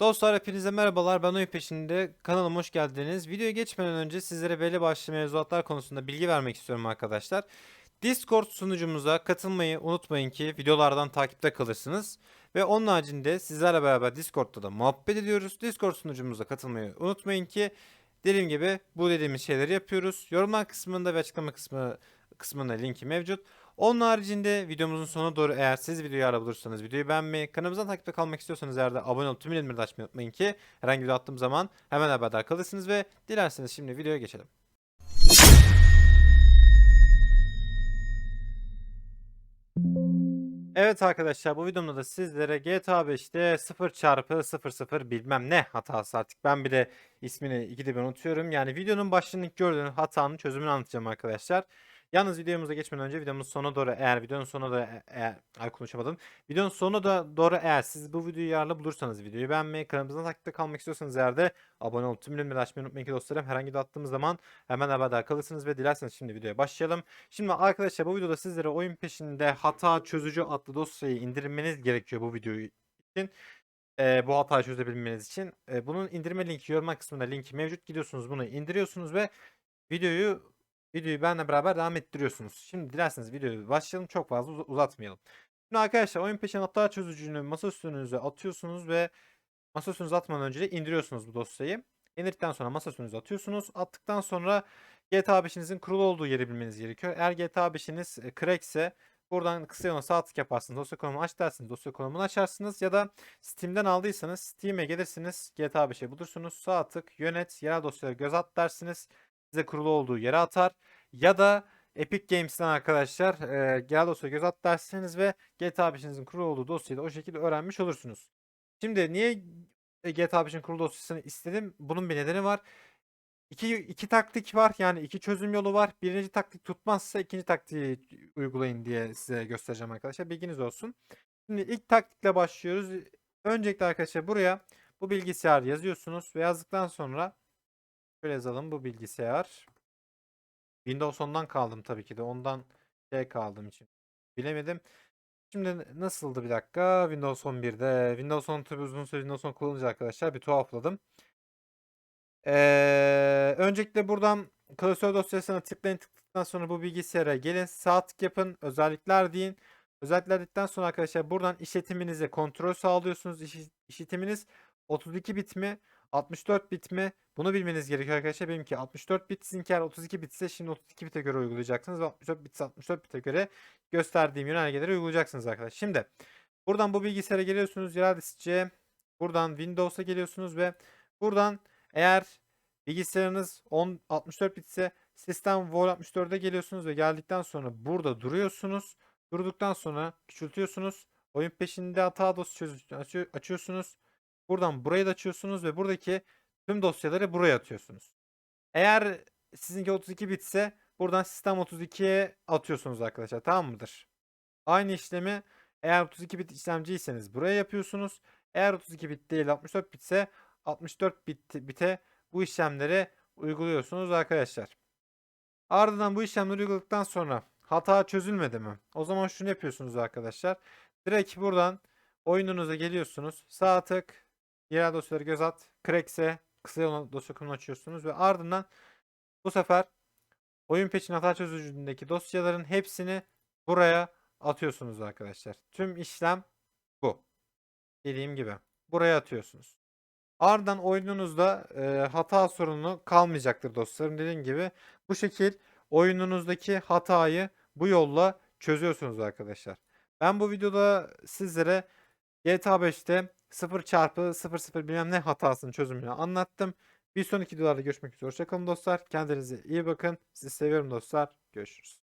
Dostlar hepinize merhabalar. Ben oyun peşinde. Kanalıma hoş geldiniz. Videoya geçmeden önce sizlere belli başlı mevzuatlar konusunda bilgi vermek istiyorum arkadaşlar. Discord sunucumuza katılmayı unutmayın ki videolardan takipte kalırsınız. Ve onun haricinde sizlerle beraber Discord'da da muhabbet ediyoruz. Discord sunucumuza katılmayı unutmayın ki dediğim gibi bu dediğimiz şeyleri yapıyoruz. Yorumlar kısmında ve açıklama kısmı kısmında linki mevcut. Onun haricinde videomuzun sonuna doğru eğer siz videoyu ara bulursanız videoyu beğenmeyi, kanalımızdan takipte kalmak istiyorsanız eğer de abone olup tüm bildirimleri de açmayı unutmayın ki herhangi bir video attığım zaman hemen haberdar kalırsınız ve dilerseniz şimdi videoya geçelim. Evet arkadaşlar bu videomda da sizlere GTA 5'te 0 çarpı 00 bilmem ne hatası artık ben bile ismini ikide bir unutuyorum. Yani videonun başlığını gördüğünüz hatanın çözümünü anlatacağım arkadaşlar. Yalnız videomuza geçmeden önce videomuz sonuna doğru eğer videonun sonuna doğru e- eğer ay konuşamadım. Videonun sonuna da doğru eğer siz bu videoyu yararlı bulursanız videoyu beğenmeyi, kanalımızdan takipte kalmak istiyorsanız eğer de abone olup tüm bildirimleri açmayı unutmayın ki dostlarım. Herhangi bir attığımız zaman hemen haberdar kalırsınız ve dilerseniz şimdi videoya başlayalım. Şimdi arkadaşlar bu videoda sizlere oyun peşinde hata çözücü adlı dosyayı indirmeniz gerekiyor bu videoyu için. Ee, bu hatayı çözebilmeniz için. Ee, bunun indirme linki yorumlar kısmında linki mevcut. Gidiyorsunuz bunu indiriyorsunuz ve videoyu videoyu benimle beraber devam ettiriyorsunuz. Şimdi dilerseniz videoyu başlayalım. Çok fazla uz- uzatmayalım. Şimdi arkadaşlar oyun peşin hata çözücünü masa üstünüze atıyorsunuz ve masa üstünüze atmadan önce de indiriyorsunuz bu dosyayı. İndirdikten sonra masa üstünüze atıyorsunuz. Attıktan sonra GTA 5'inizin kurulu olduğu yeri bilmeniz gerekiyor. Eğer GTA 5'iniz e, crack ise buradan kısa yola sağ tık yaparsınız. Dosya konumunu aç dersiniz. Dosya konumunu açarsınız ya da Steam'den aldıysanız Steam'e gelirsiniz. GTA 5'e bulursunuz. Sağ tık yönet yerel dosyalara göz at dersiniz. Size kurulu olduğu yere atar. Ya da Epic Games'ten arkadaşlar e, gel dosya göz at dersiniz ve GTA 5'inizin kurulu olduğu dosyayı da o şekilde öğrenmiş olursunuz. Şimdi niye GTA 5'in kurulu dosyasını istedim? Bunun bir nedeni var. İki, iki taktik var yani iki çözüm yolu var. Birinci taktik tutmazsa ikinci taktiği uygulayın diye size göstereceğim arkadaşlar. Bilginiz olsun. Şimdi ilk taktikle başlıyoruz. Öncelikle arkadaşlar buraya bu bilgisayar yazıyorsunuz ve yazdıktan sonra şöyle yazalım bu bilgisayar. Windows 10'dan kaldım tabii ki de. Ondan şey kaldığım için. Bilemedim. Şimdi nasıldı bir dakika? Windows 11'de. Windows 10 tabii uzun süre Windows 10 kullanınca arkadaşlar bir tuhafladım. Ee, öncelikle buradan klasör dosyasına tıklayın tıkladıktan sonra bu bilgisayara gelin. Sağ tık yapın. Özellikler deyin. Özellikler dedikten sonra arkadaşlar buradan işletiminize kontrol sağlıyorsunuz. İş- işletiminiz 32 bit mi? 64 bit mi? Bunu bilmeniz gerekiyor arkadaşlar. Benimki 64 bit, sizinki eğer 32 bitse şimdi 32 bite göre uygulayacaksınız ve 64 bit 64 bite göre gösterdiğim yönergeleri uygulayacaksınız arkadaşlar. Şimdi buradan bu bilgisayara geliyorsunuz. Diskçiye buradan Windows'a geliyorsunuz ve buradan eğer bilgisayarınız 10 64 bitse sistem Vol 64'e geliyorsunuz ve geldikten sonra burada duruyorsunuz. Durduktan sonra küçültüyorsunuz. Oyun peşinde hata dosyası açıyor- açıyorsunuz. Buradan burayı da açıyorsunuz ve buradaki tüm dosyaları buraya atıyorsunuz. Eğer sizinki 32 bitse buradan sistem 32'ye atıyorsunuz arkadaşlar. Tamam mıdır? Aynı işlemi eğer 32 bit işlemciyseniz buraya yapıyorsunuz. Eğer 32 bit değil 64 bitse 64 bit bite bu işlemleri uyguluyorsunuz arkadaşlar. Ardından bu işlemleri uyguladıktan sonra hata çözülmedi mi? O zaman şunu yapıyorsunuz arkadaşlar. Direkt buradan oyununuza geliyorsunuz. Sağ tık yerel dosyaları göz at. Crackse kısa yolun dosya konumunu açıyorsunuz ve ardından bu sefer oyun peçin hata çözücündeki dosyaların hepsini buraya atıyorsunuz arkadaşlar. Tüm işlem bu. Dediğim gibi. Buraya atıyorsunuz. Ardından oyununuzda e, hata sorunu kalmayacaktır dostlarım. Dediğim gibi bu şekil oyununuzdaki hatayı bu yolla çözüyorsunuz arkadaşlar. Ben bu videoda sizlere GTA 5'te 0 çarpı 00 bilmem ne hatasının çözümünü anlattım. Bir sonraki videolarda görüşmek üzere. Hoşçakalın dostlar. Kendinize iyi bakın. Sizi seviyorum dostlar. Görüşürüz.